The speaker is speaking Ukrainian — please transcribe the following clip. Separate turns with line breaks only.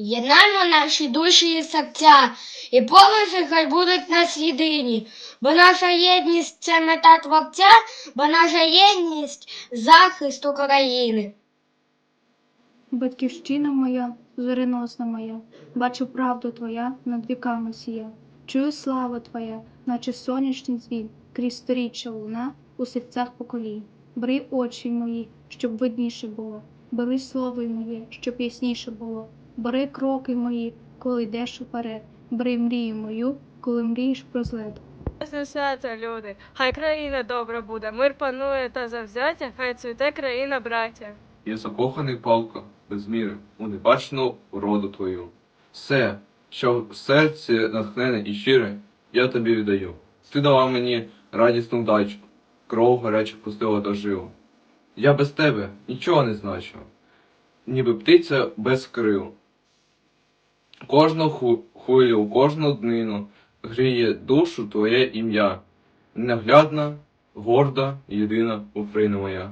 Єднаємо наші душі і серця, і полоси хай будуть нас єдині, бо наша єдність це мета творця, бо наша єдність захист України.
Батьківщина моя, зореносна моя, бачу правду твоя над віками сія. Чую славу твоя, наче сонячний дзвін, крізь сторіччя луна у серцях поколінь. Бери очі мої, щоб видніше було, бери слово моє, щоб ясніше було. Бери кроки мої, коли йдеш уперед, бери мрію мою, коли мрієш про злет.
Власне свято, люди, хай країна добра буде, мир панує та завзяття, хай цвіте країна, браття.
Я закоханий палко, без міри, у небачену уроду твою. Все, що в серці натхнене і щире, я тобі віддаю. Ти дала мені радісну вдачу, кров гарячу пустила до жилу. Я без тебе нічого не значу, ніби птиця без крил. Кожну ху- хвилю, кожну днину гріє душу твоє ім'я. неглядна, горда, єдина Україна моя.